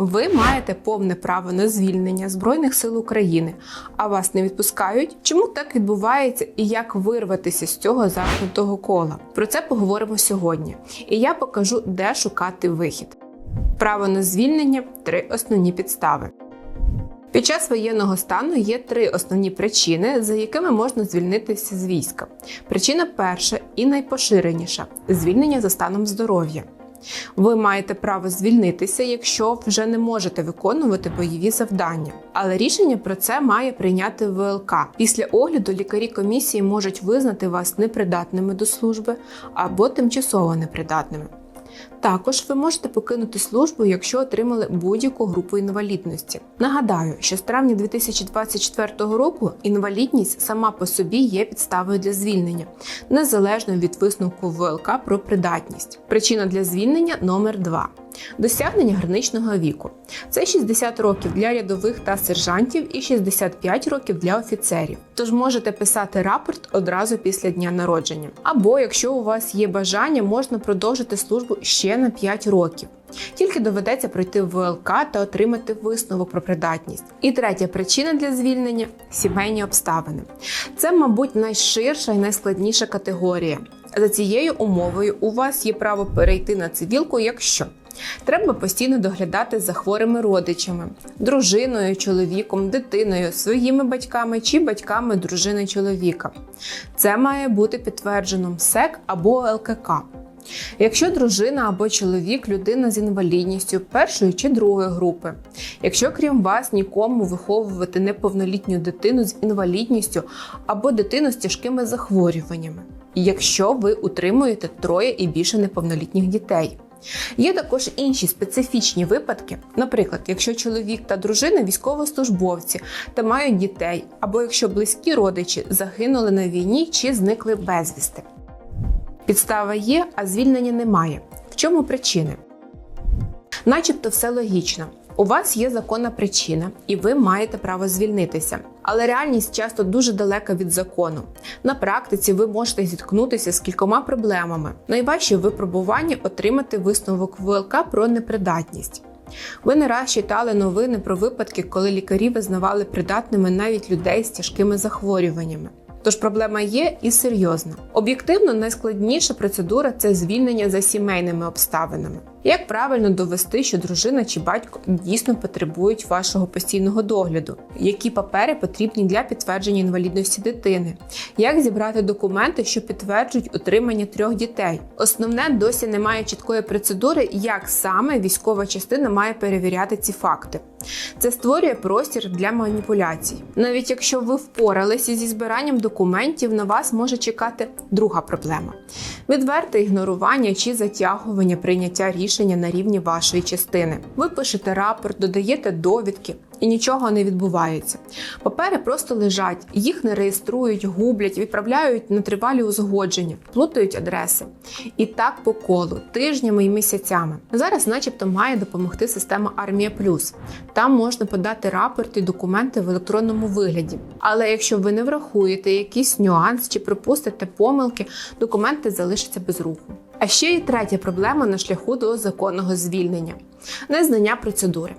Ви маєте повне право на звільнення Збройних сил України, а вас не відпускають. Чому так відбувається і як вирватися з цього замкнутого кола? Про це поговоримо сьогодні. І я покажу, де шукати вихід. Право на звільнення три основні підстави. Під час воєнного стану є три основні причини, за якими можна звільнитися з війська. Причина перша і найпоширеніша звільнення за станом здоров'я. Ви маєте право звільнитися, якщо вже не можете виконувати бойові завдання. Але рішення про це має прийняти ВЛК. Після огляду лікарі комісії можуть визнати вас непридатними до служби або тимчасово непридатними. Також ви можете покинути службу, якщо отримали будь-яку групу інвалідності. Нагадаю, що з травня 2024 року інвалідність сама по собі є підставою для звільнення, незалежно від висновку ВЛК про придатність. Причина для звільнення номер 2 Досягнення граничного віку. Це 60 років для рядових та сержантів і 65 років для офіцерів. Тож можете писати рапорт одразу після дня народження. Або, якщо у вас є бажання, можна продовжити службу ще на 5 років. Тільки доведеться пройти ВЛК та отримати висновок про придатність. І третя причина для звільнення сімейні обставини. Це, мабуть, найширша і найскладніша категорія. За цією умовою у вас є право перейти на цивілку, якщо Треба постійно доглядати за хворими родичами, дружиною, чоловіком, дитиною, своїми батьками чи батьками дружини чоловіка. Це має бути підтверджено МСЕК або ЛКК. Якщо дружина або чоловік людина з інвалідністю першої чи другої групи, якщо крім вас нікому виховувати неповнолітню дитину з інвалідністю або дитину з тяжкими захворюваннями, якщо ви утримуєте троє і більше неповнолітніх дітей. Є також інші специфічні випадки, наприклад, якщо чоловік та дружина військовослужбовці та мають дітей, або якщо близькі родичі загинули на війні чи зникли безвісти. Підстава є, а звільнення немає. В чому причини? Начебто все логічно. У вас є законна причина, і ви маєте право звільнитися. Але реальність часто дуже далека від закону. На практиці ви можете зіткнутися з кількома проблемами. Найважче випробування отримати висновок ВЛК про непридатність. Ви не раз читали новини про випадки, коли лікарі визнавали придатними навіть людей з тяжкими захворюваннями. Тож проблема є і серйозна. Об'єктивно, найскладніша процедура це звільнення за сімейними обставинами. Як правильно довести, що дружина чи батько дійсно потребують вашого постійного догляду? Які папери потрібні для підтвердження інвалідності дитини? Як зібрати документи, що підтверджують утримання трьох дітей? Основне досі немає чіткої процедури, як саме військова частина має перевіряти ці факти. Це створює простір для маніпуляцій. Навіть якщо ви впоралися зі збиранням документів, на вас може чекати друга проблема: відверте ігнорування чи затягування прийняття рішення на рівні вашої частини. Ви пишете рапорт, додаєте довідки. І нічого не відбувається. Папери просто лежать, їх не реєструють, гублять, відправляють на тривалі узгодження, плутають адреси. І так по колу, тижнями і місяцями. Зараз, начебто, має допомогти система Армія Плюс. Там можна подати рапорти документи в електронному вигляді. Але якщо ви не врахуєте якийсь нюанс чи пропустите помилки, документи залишаться без руху. А ще є третя проблема на шляху до законного звільнення незнання процедури.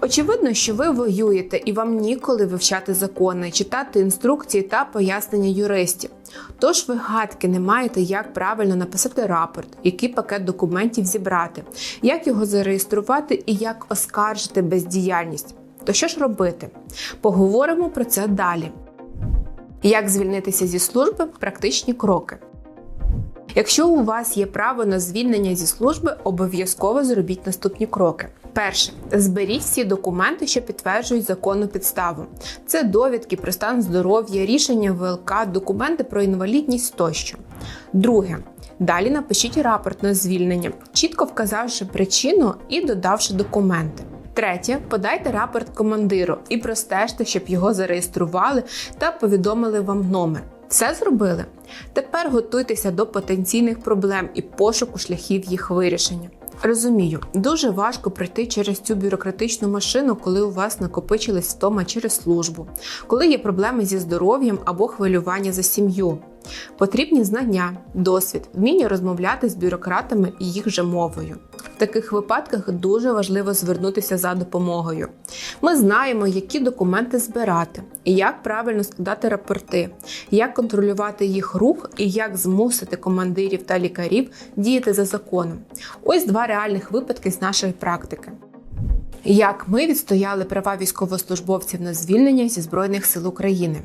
Очевидно, що ви воюєте і вам ніколи вивчати закони, читати інструкції та пояснення юристів. Тож ви гадки не маєте, як правильно написати рапорт, який пакет документів зібрати, як його зареєструвати і як оскаржити бездіяльність. То що ж робити? Поговоримо про це далі. Як звільнитися зі служби практичні кроки. Якщо у вас є право на звільнення зі служби, обов'язково зробіть наступні кроки. Перше, зберіть всі документи, що підтверджують законну підставу. Це довідки про стан здоров'я, рішення ВЛК, документи про інвалідність тощо. Друге, далі напишіть рапорт на звільнення, чітко вказавши причину і додавши документи. Третє, подайте рапорт командиру і простежте, щоб його зареєстрували та повідомили вам номер. Все зробили? Тепер готуйтеся до потенційних проблем і пошуку шляхів їх вирішення. Розумію, дуже важко пройти через цю бюрократичну машину, коли у вас накопичились втома через службу, коли є проблеми зі здоров'ям або хвилювання за сім'ю. Потрібні знання, досвід, вміння розмовляти з бюрократами і їх же мовою. Таких випадках дуже важливо звернутися за допомогою. Ми знаємо, які документи збирати, як правильно складати рапорти, як контролювати їх рух і як змусити командирів та лікарів діяти за законом. Ось два реальних випадки з нашої практики. Як ми відстояли права військовослужбовців на звільнення зі Збройних сил України.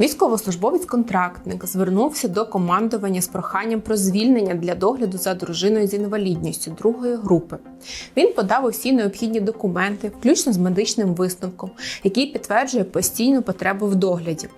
Військовослужбовець-контрактник звернувся до командування з проханням про звільнення для догляду за дружиною з інвалідністю другої групи. Він подав усі необхідні документи, включно з медичним висновком, який підтверджує постійну потребу в догляді.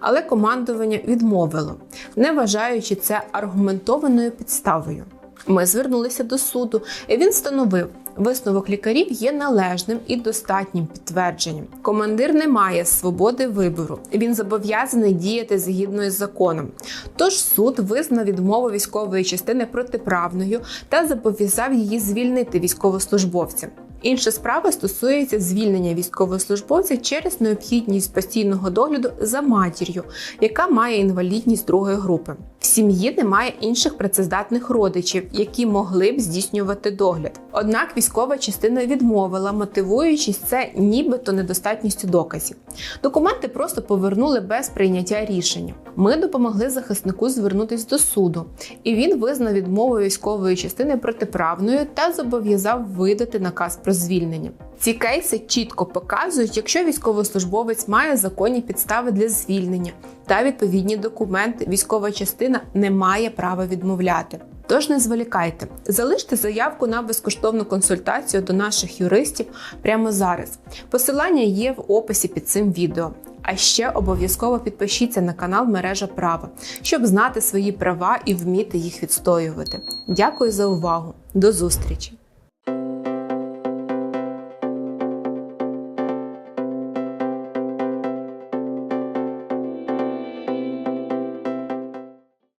Але командування відмовило, не вважаючи це аргументованою підставою. Ми звернулися до суду, і він встановив, висновок лікарів є належним і достатнім підтвердженням. Командир не має свободи вибору, він зобов'язаний діяти згідно із законом. Тож суд визнав відмову військової частини протиправною та зобов'язав її звільнити військовослужбовця. Інша справа стосується звільнення військовослужбовця через необхідність постійного догляду за матір'ю, яка має інвалідність другої групи. В сім'ї немає інших працездатних родичів, які могли б здійснювати догляд. Однак військова частина відмовила, мотивуючись це нібито недостатністю доказів. Документи просто повернули без прийняття рішення. Ми допомогли захиснику звернутись до суду, і він визнав відмову військової частини протиправною та зобов'язав видати наказ про звільнення. Ці кейси чітко показують, якщо військовослужбовець має законні підстави для звільнення та відповідні документи, військова частина не має права відмовляти. Тож не зволікайте, залиште заявку на безкоштовну консультацію до наших юристів прямо зараз. Посилання є в описі під цим відео. А ще обов'язково підпишіться на канал Мережа Права, щоб знати свої права і вміти їх відстоювати. Дякую за увагу! До зустрічі!